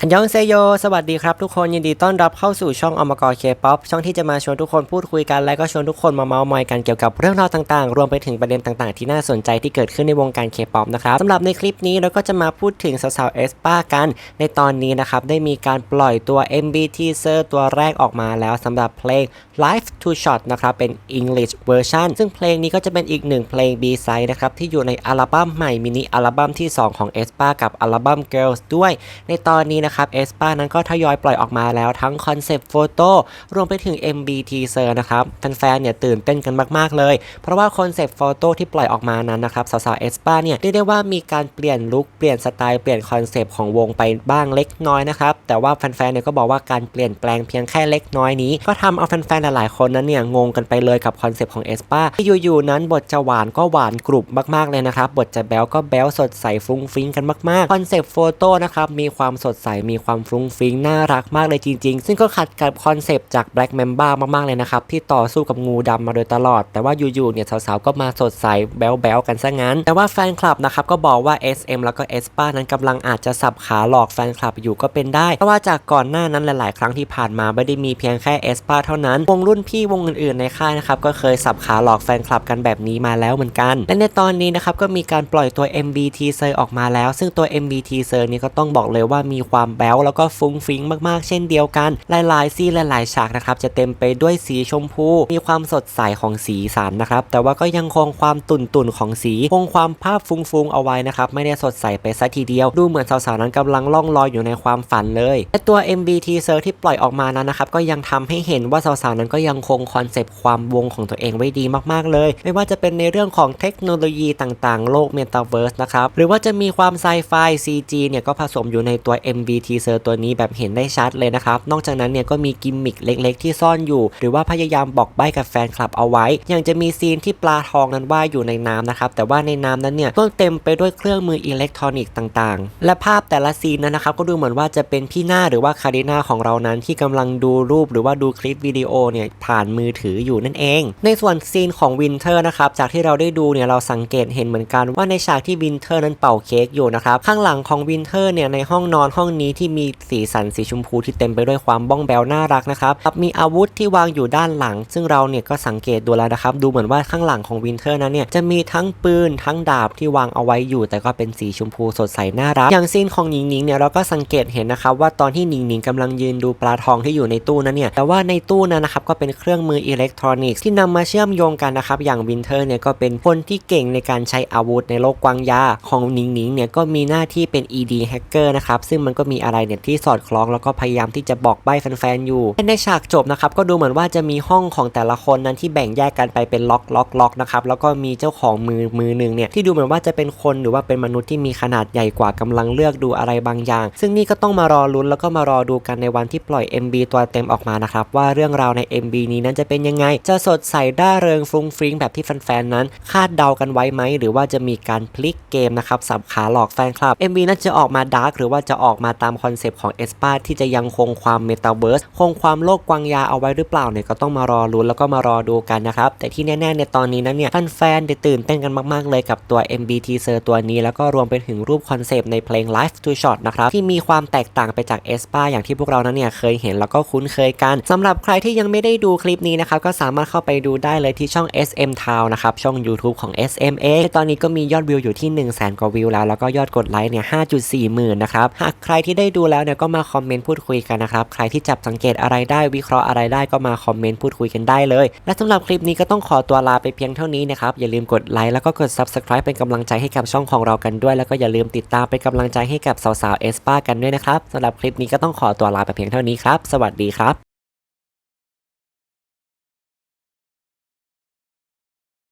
อันยองเซโย สวัสดีครับทุกคนยินดีต้อนรับเข้าสู่ช่องอมกรเคป๊อปช่องที่จะมาชวนทุกคนพูดคุยกันและก็ชวนทุกคนมาเมาส์มอยกันเกี่ยวกับเรื่องราวต่างๆ รวมไปถึงประเด็นต่างๆ ที่น่าสนใจที่เกิดขึ้นในวงการเคป๊อปนะครับสำหรับในคลิปนี้เราก็จะมาพูดถึงสาวๆเอสปากัน ในตอนนี้นะครับ ได้มีการปล่อยตัว MV Teaser ตัวแรกออกมาแล้วสำหรับเพลง Live to Shot นะครับเป็น English version ซึ่งเพลงนี้ก็จะเป็นอีกหนึ่งเพลง B-side นะครับที่อยู่ในอัลบั้มใหม่มินิอัลบั้มที่ 2 ของ e s p a กับอัลบั้ม Girls ด้วย ในตอนนี้นะครับ e s p a นั้นก็ทยอยปล่อยออกมาแล้วทั้งคอนเซปต์โฟโต้รวมไปถึง MV Teaser นะครับแฟนๆเนี่ยตื่นเต้นกันมากๆเลย เพราะว่าคอนเซปต์โฟโต้ที่ปล่อยออกมานั้นนะครับสาวๆ e s p a เนี่ยเรียกได้ว่ามีการเปลี่ยนลุคเปลี่ยนสไตล์เปลี่ยนคอนเซปต์ของวงไปบ้างเล็กน้อยนะครับแต่ว่าแฟนๆเนี่ยก็บอกว่าการเปลี่ยนแปลงเพียงแค่เล็กน้อยนี้ ก็ทำเอาแฟนๆหลายๆคนนั้นเนี่ยงงกันไปเลยกับคอนเซปต์ของเอสปาที่อยู่ๆนั้นบทจะหวานก็หวานกรุบมากๆเลยนะครับบทจะแบ๊วก็แบ๊วสดใสฟุ้งฟิ้งกันมากๆคอนเซปต์โฟโต้นะครับมีความสดใสมีความฟรุ้งฟริ้งน่ารักมากเลยจริง ๆ ซึ่งก็ขัดกับคอนเซปต์จาก Black Mamba มากๆเลยนะครับ ที่ต่อสู้กับงูดำมาโดยตลอด แต่ว่าอยู่ๆเนี่ยสาวๆก็มาสดใสแบ๊วๆกันซะงั้น แต่ว่าแฟนคลับนะครับก็บอกว่า SM แล้วก็ e s p a นั้นกำลังอาจจะสับขาหลอกแฟนคลับอยู่ก็เป็นได้เพราะว่าจากก่อนหน้านั้นหลายๆ ครั้งที่ผ่านมาไม่ได้มีเพียงแค่ e s p a เท่านั้นวงรุ่นพี่วงอื่นๆในค่ายนะครับก็เคยสับขาหลอกแฟนคลับกันแบบนี้มาแล้วเหมือนกัน และในตอนนี้นะครับก็มีการปล่อยตัว MV teaser ออกมาแล้ว ซึ่งตัว MV teaser นี้ก็ต้องบอกเลยว่ามีความแบ๊วแล้วก็ฟุ้งฟิ้งมากๆ เช่นเดียวกัน หลายๆซีนหลายๆฉากนะครับจะเต็มไปด้วยสีชมพู มีความสดใสของสีสันนะครับ แต่ว่าก็ยังคงความตุ่นๆของสีคงความภาพฟุ้งๆเอาไว้นะครับไม่ได้สดใสไปซะทีเดียว ดูเหมือนสาวๆนั้นกำลังล่องลอยอยู่ในความฝันเลยและตัว MV teaser ที่ปล่อยออกมานั้นนะครับก็ยังทำให้เห็นว่าสาวๆนั้นก็ยังคงคอนเซปต์ความวงของตัวเองไว้ดีมากๆเลย ไม่ว่าจะเป็นในเรื่องของเทคโนโลยีต่างๆ โลกเมตาเวิร์สนะครับหรือว่าจะมีความไซไฟ CG เนี่ยก็ผสมอยู่ในตัว MV teaser ตัวนี้แบบเห็นได้ชัดเลยนะครับ นอกจากนั้นเนี่ยก็มีกิมมิคเล็กๆ ที่ซ่อนอยู่ หรือว่าพยายามบอกใบ้กับแฟนคลับเอาไว้ อย่างจะมีซีนที่ปลาทองนั้นว่ายอยู่ในน้ำนะครับ แต่ว่าในน้ำนั้นเนี่ยก็เต็มไปด้วยเครื่องมืออิเล็กทรอนิกส์ต่างๆ และภาพแต่ละซีนนั้นนะครับก็ดูเหมือนว่าจะเป็นพี่หน้าหรือว่าคาริน่าของเรานั้นที่กำลังดูรูปหรือว่าดูคลิปวิดีโอเนี่ยผ่านมือถืออยู่นั่นเอง ในส่วนซีนของวินเทอร์นะครับจากที่เราได้ดูเนี่ยเราสังเกตเห็นเหมือนกันว่าในฉากที่วินเทอร์นั้นเป่าเค้กอยู่นะครับข้างหลังของวินเทอร์เนี่ยในห้องนอนห้องนี้ที่มีสีสันสีชมพูที่เต็มไปด้วยความบ้องแบวน่ารักนะครับมีอาวุธที่วางอยู่ด้านหลัง ซึ่งเราเนี่ยก็สังเกตดูแล้วนะครับ ดูเหมือนว่าข้างหลังของวินเทอร์นั้นเนี่ยจะมีทั้งปืนทั้งดาบที่วางเอาไว้อยู่ แต่ก็เป็นสีชมพูสดใสน่ารัก อย่างซีนของหนิงหนิงเนี่ยเราก็สังเกตเห็นนะครับว่าตอนที่หนิงหนิงกำลังยืนดูปลาทองที่อยู่ในตู้นั้นเนี่ยแต่ว่าในตู้นั้นนะครับก็เป็นเครื่องมืออิเล็กทรอนิกส์ที่นำมาเชื่อมโยงกันนะครับอย่างวินเทอร์เนี่ยก็เป็นคนที่เก่งในการใช้อาวุธในโลกกวางยาของหนิงหนิงเนี่ยก็มีหน้าที่เป็น ED hacker นะครับซึ่งมันก็มีอะไรเนี่ยที่สอดคล้องแล้วก็พยายามที่จะบอกใบ้แฟนๆอยู่ ในฉากจบนะครับก็ดูเหมือนว่าจะมีห้องของแต่ละคนนั้นที่แบ่งแยกกันไปเป็นล็อกล็อกล็อกนะครับแล้วก็มีเจ้าของมือมือหนึ่งเนี่ยที่ดูเหมือนว่าจะเป็นคนหรือว่าเป็นมนุษย์ที่มีขนาดใหญ่กว่ากำลังเลือกดูอะไรบางอย่าง ซึ่งนี่ก็ต้องมารอลุ้นแล้วก็มารอดูกันในวันที่ปล่อย MB ตัวเต็มออกมานะครับว่าเรื่องราวใน MB นี้นั้นจะเป็นยังไง จะสดใสร่าเริงฟรุ้งฟริ้งแบบที่แฟนๆนั้น คาดเดากันไว้ไหมหรือว่าจะมีการพลิกเกมนะครับสับขาหลอกแฟนคลับ MB นั้นจะออกมาดาร์กหรือว่าจะออกมาตามคอนเซปต์ของเอสปาที่จะยังคงความเมตาเวิร์สคงความโลกกวางยาเอาไว้หรือเปล่าเนี่ยก็ต้องมารอลุ้นแล้วก็มารอดูกันนะครับ แต่ที่แน่ๆในตอนนี้นั้นเนี่ยแฟนๆได้ตื่นเต้นกันมากๆเลยกับตัว MB teaser ตัวนี้แล้วก็รวมไปถึงรูปคอนเซปต์ในเพลง Live to Shot นะครับที่มีความแตกต่างไปจากเอสปาอย่างที่พวกเรานั้นเนี่ยเคยเห็นแล้วก็คุ้นเคยกันสำหรับใครที่ยังไม่ได้ดูคลิปนี้นะครับก็สามารถเข้าไปดูได้เลยที่ช่อง SM Town นะครับช่อง YouTube ของ SMA ตอนนี้ก็มียอดวิวอยู่ที่ 1 0 0 0 0แสนกว่าวิวแล้วแล้วก็ยอดกดไลค์เนี่ย5.4หมื่นนะครับหากใครที่ได้ดูแล้วเนี่ยก็มาคอมเมนต์พูดคุยกันนะครับ ใครที่จับสังเกตอะไรได้วิเคราะห์อะไรได้ก็มาคอมเมนต์พูดคุยกันได้เลย และสำหรับคลิปนี้ก็ต้องขอตัวลาไปเพียงเท่านี้นะครับ อย่าลืมกดไลค์แล้วก็กด Subscribe เป็นกำลังใจให้กับช่องของเรากันด้วย แล้วก็อย่าลืมติดตามเป็นกำลังใจให้กับสาวๆเอสปากันด้วยนะครับสำหรับคลิปนี้ก็ต้องขอตัวลาไปเพียงเท่านี้ครับ สวัสดีครับ